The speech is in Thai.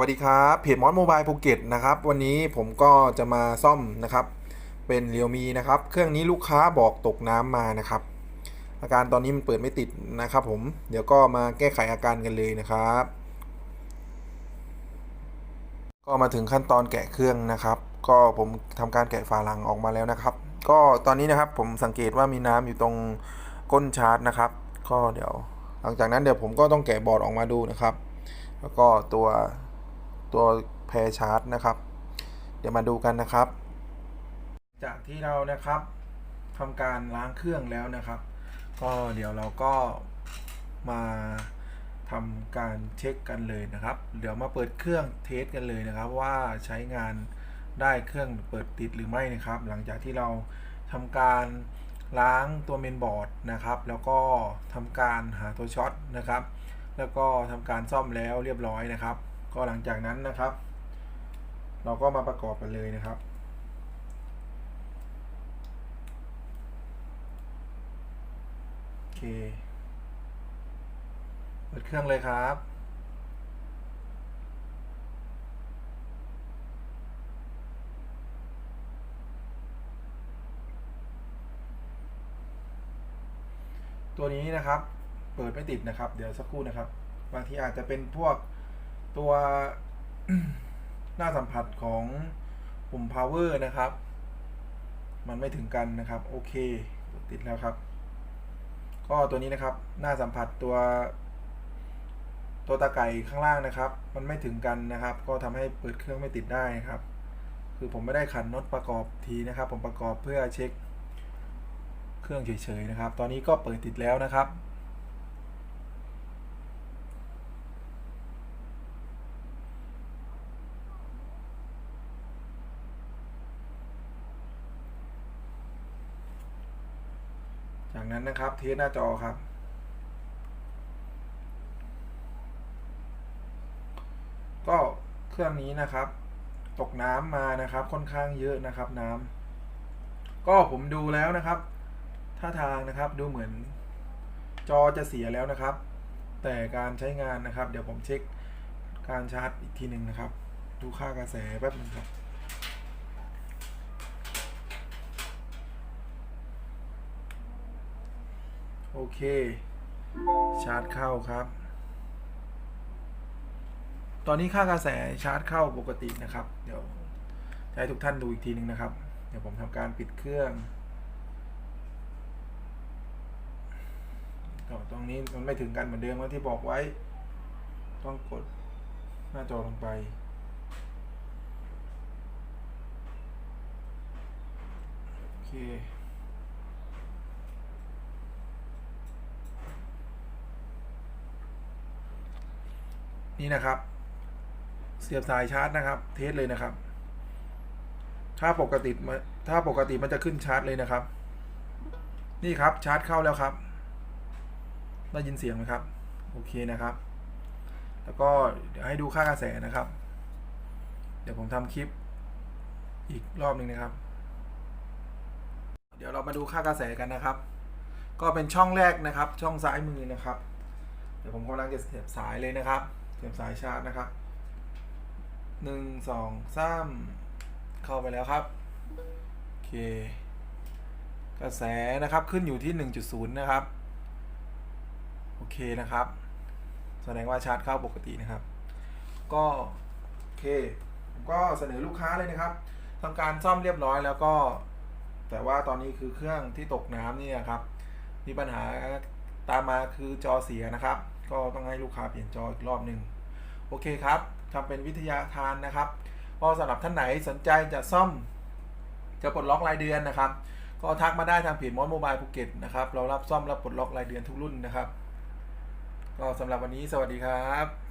วัสดีครับเพจมอสโมบายภูเก็ตนะครับวันนี้ผมก็จะมาซ่อมนะครับ เป็นเรียวมีนะครับ เครื่องนี้ลูกค้าบอกตกน้ำมานะครับ อาการตอนนี้มันเปิดไม่ติดนะครับ ผมเดี๋ยวก็มาแก้ไขอาการกันเลยนะครับ ก็มาถึงขั้นตอนแกะเครื่องนะครับ ก็ผมทำการแกะฝาหลังออกมาแล้วนะครับ ก็ตอนนี้นะครับผมสังเกตว่ามีน้ำอยู่ตรงก้นชาร์จนะครับ ก็เดี๋ยว หลังจากนั้นเดี๋ยวผมก็ต้องแกะบอร์ดออกมาดูนะครับ แล้วก็ตัว ตัวแพรชาร์จนะครับ เดี๋ยวมาดูกันนะครับ จากที่เรานะครับทำการล้างเครื่องแล้วนะครับ ก็เดี๋ยวเราก็มาทำการเช็คกันเลยนะครับ เดี๋ยวมาเปิดเครื่องเทสกันเลยนะครับ ว่าใช้งานได้เครื่องเปิดติดหรือไม่นะครับ หลังจากที่เราทำการล้างตัวเมนบอร์ดนะครับ แล้วก็ทำการหาตัวช็อตนะครับ แล้วก็ทำการซ่อมแล้วเรียบร้อยนะครับ ก็หลังจากนั้นนะครับ เราก็มาประกอบกันเลยนะครับโอเคเปิดเครื่องเลยครับตัวนี้นะครับ เปิดไม่ติดนะครับ เดี๋ยวสักครู่นะครับ บางทีอาจจะเป็นพวก ตัวหน้าสัมผัสของปุ่ม power นะครับ มันไม่ถึงกันนะครับ โอเค ติดแล้วครับ ก็ตัวนี้นะครับ หน้าสัมผัสตัว ตัวตาไก่ข้างล่างนะครับ มันไม่ถึงกันนะครับ ก็ทำให้เปิดเครื่องไม่ติดได้นะครับ คือผมไม่ได้ขันน็อตประกอบทีนะครับ ผมประกอบเพื่อเช็ค เครื่องเฉยๆนะครับ ตอนนี้ก็เปิดติดแล้วนะครับ จากนั้นนะครับ เทสหน้าจอครับ ก็เครื่องนี้นะครับ ตกน้ำมานะครับ ค่อนข้างเยอะนะครับน้ำก็ผมดูแล้วนะครับท่าทางนะครับดูเหมือนจอจะเสียแล้วนะครับ แต่การใช้งานนะครับ เดี๋ยวผมเช็คการชาร์จอีกทีหนึ่งนะครับ ดูค่ากระแสแป๊บนึงครับ โอเค ชาร์จเข้าครับ ตอนนี้ค่ากระแสชาร์จเข้าปกตินะครับ เดี๋ยวจะให้ทุกท่านดูอีกทีหนึงนะครับ เดี๋ยวผมทำการปิดเครื่องตรงนี้มันไม่ถึงกันเหมือนเดิมว่าที่บอกไว้ ต้องกดหน้าจอลงไปโอเค นี่นะครับ เสียบสายชาร์จนะครับ เทสเลยนะครับ ถ้าปกติมันถ้าปกติมันจะขึ้นชาร์จเลยนะครับ นี่ครับชาร์จเข้าแล้วครับ ได้ยินเสียงไหมครับ โอเคนะครับ แล้วก็เดี๋ยวให้ดูค่ากระแสนะครับ เดี๋ยวผมทำคลิปอีกรอบหนึ่งนะครับ เดี๋ยวเรามาดูค่ากระแสกันนะครับ ก็เป็นช่องแรกนะครับ ช่องซ้ายมือนะครับ เดี๋ยวผมกำลังจะเสียบสายเลยนะครับ เสียบสายชาร์จนะครับหนึ่งสองสามเข้าไปแล้วครับ โอเค กระแสนะครับขึ้นอยู่ที่หนึ่งจุดศูนย์นะครับ โอเคนะครับ แสดงว่าชาร์จเข้าปกตินะครับ ก็โอเค ผมก็เสนอลูกค้าเลยนะครับทำการซ่อมเรียบร้อยแล้วก็ แต่ว่าตอนนี้คือเครื่องที่ตกน้ำนี่นะครับ มีปัญหาตามมาคือจอเสียนะครับ ก็ต้องให้ลูกค้าเปลี่ยนจออีกรอบหนึ่งโอเคครับทำเป็นวิทยาทานนะครับก็สำหรับท่านไหนสนใจจะซ่อมจะปลดล็อกรายเดือนนะครับ ก็ทักมาได้ทางเพจมอสโมบายภูเก็ตนะครับเรารับซ่อมรับปลดล็อกรายเดือนทุกรุ่นนะครับ ก็สำหรับวันนี้สวัสดีครับ